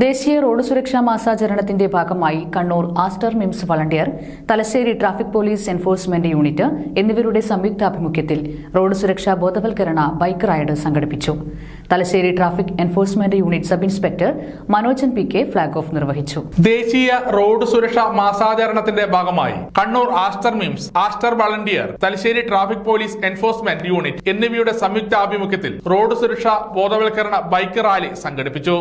ദേശീയ റോഡ് സുരക്ഷാ മാസാചരണത്തിന്റെ ഭാഗമായി Kannur Aster MIMS volunteer Thalassery traffic police enforcement unit എന്നിവരുടെ സംയുക്താഭിമുഖ്യത്തിൽ റോഡ് സുരക്ഷാ ബോധവൽക്കരണ ബൈക്ക് റൈഡ് സംഘടിപ്പിച്ചു. Thalassery traffic enforcement unit sub inspector Manojan P K flag off നിർവഹിച്ചു. ദേശീയ റോഡ് സുരക്ഷാ മാസാചരണത്തിന്റെ ഭാഗമായി Kannur Aster MIMS Aster volunteer Thalassery traffic police enforcement unit എന്നിവയുടെ സംയുക്താഭിമുഖ്യത്തിൽ റോഡ് സുരക്ഷാ ബോധവൽക്കരണ ബൈക്ക് റാലി സംഘടിപ്പിച്ചു.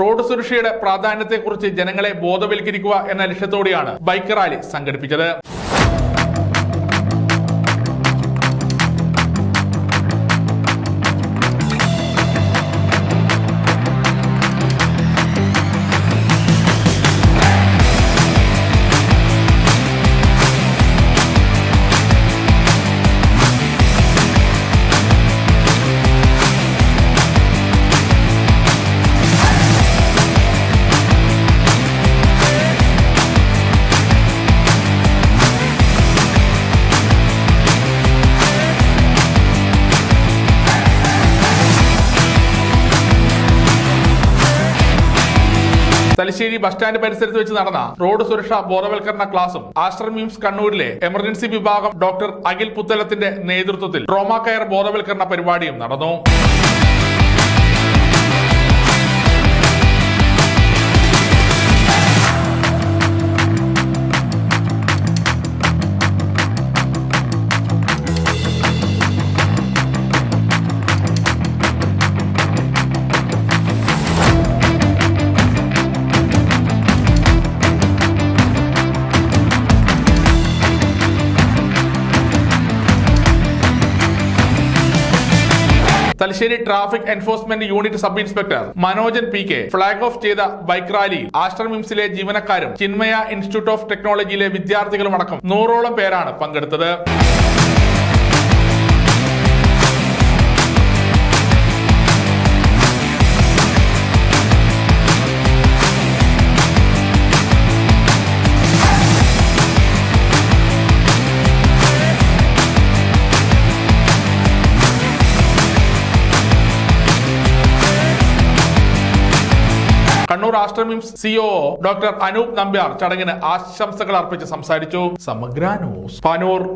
റോഡ് സുരക്ഷയുടെ പ്രാധാന്യത്തെക്കുറിച്ച് ജനങ്ങളെ ബോധവൽക്കരിക്കുക എന്ന ലക്ഷ്യത്തോടെയാണ് ബൈക്ക് റാലി സംഘടിപ്പിച്ചത്. തലശ്ശേരി ബസ് സ്റ്റാൻഡ് പരിസരത്ത് വെച്ച് നടന്ന റോഡ് സുരക്ഷാ ബോധവൽക്കരണ ക്ലാസും ആസ്റ്റർ മീംസ് കണ്ണൂരിലെ എമർജൻസി വിഭാഗം ഡോക്ടർ അഖിൽ പുത്തലത്തിന്റെ നേതൃത്വത്തിൽ ട്രോമ കെയർ ബോധവൽക്കരണ പരിപാടിയും നടന്നു. Thalassery traffic enforcement unit sub inspector Manojan P K. Flag off ചെയ്ത ബൈക്ക് റാലിയിൽ ആസ്റ്റർ മിംസിലെ ജീവനക്കാരും ചിന്മയ ഇൻസ്റ്റിറ്റ്യൂട്ട് ഓഫ് ടെക്നോളജിയിലെ വിദ്യാർത്ഥികളും അടക്കം നൂറോളം പേരാണ് പങ്കെടുത്തത്. കണ്ണൂർ ആശ്രമിം സിഒ ഡോക്ടർ അനൂപ് നമ്പ്യാർ ചടങ്ങിന് ആശംസകൾ അർപ്പിച്ച് സംസാരിച്ചു. സമഗ്ര ന്യൂസ്. പാനൂർ.